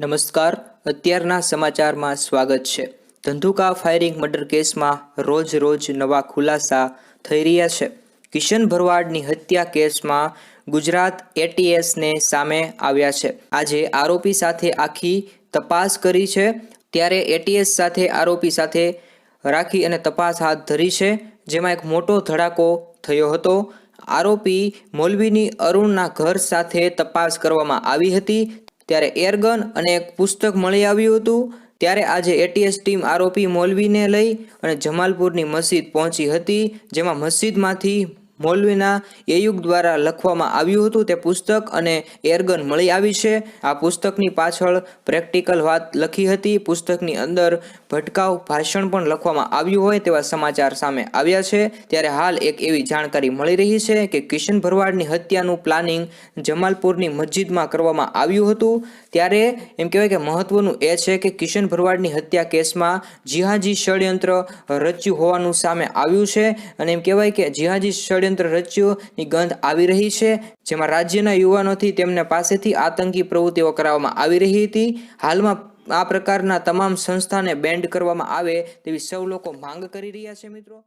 નમસ્કાર. અત્યારના સમાચારમાં સ્વાગત છે. ધંધુકા ફાયરિંગ મર્ડર કેસમાં રોજ રોજ નવા ખુલાસા થઈ રહ્યા છે. કિશન ભરવાડની હત્યા કેસમાં ગુજરાત એટીએસને સામે આવ્યા છે. આજે આરોપી સાથે આખી તપાસ કરી છે. ત્યારે એટીએસ સાથે આરોપી સાથે રાખી અને તપાસ હાથ ધરી છે. જેમાં એક મોટો ધડાકો થયો હતો. આરોપી મોલવીની અરુણના ઘર સાથે તપાસ કરવામાં આવી હતી. ત્યારે એરગન અને એક પુસ્તક મળી આવ્યું હતું. ત્યારે આજે એટીએસ ટીમ આરોપી મોલવીને લઈ અને જમાલપુરની મસ્જિદ પહોંચી હતી, જેમાં મસ્જિદમાંથી મૌલવીના એયુગ દ્વારા લખવામાં આવ્યું હતું. તે પુસ્તક અને એરગન મળી આવી છે. આ પુસ્તકની પાછળ પ્રેક્ટિકલ વાત લખી હતી. પુસ્તકની અંદર ભટકાવ ભાષણ પણ લખવામાં આવ્યું હોય તેવા સમાચાર સામે આવ્યા છે. ત્યારે હાલ એક એવી જાણકારી મળી રહી છે કે કિશન ભરવાડની હત્યાનું પ્લાનિંગ જમાલપુરની મસ્જિદમાં કરવામાં આવ્યું હતું. ત્યારે એમ કહેવાય કે મહત્વનું એ છે કે કિશન ભરવાડની હત્યા કેસમાં જિહાજી ષડયંત્ર રચ્યું હોવાનું સામે આવ્યું છે. અને એમ કહેવાય કે જિહાજી ષડયંત્ર રચ્યુંની ગંધ આવી રહી છે, જેમાં રાજ્યના યુવાનોથી તેમને પાસેથી આતંકી પ્રવૃત્તિઓ કરાવવામાં આવી રહી હતી. હાલમાં આ પ્રકારના તમામ સંસ્થાને બેન્ડ કરવામાં આવે તેવી સૌ લોકો માંગ કરી રહ્યા છે મિત્રો.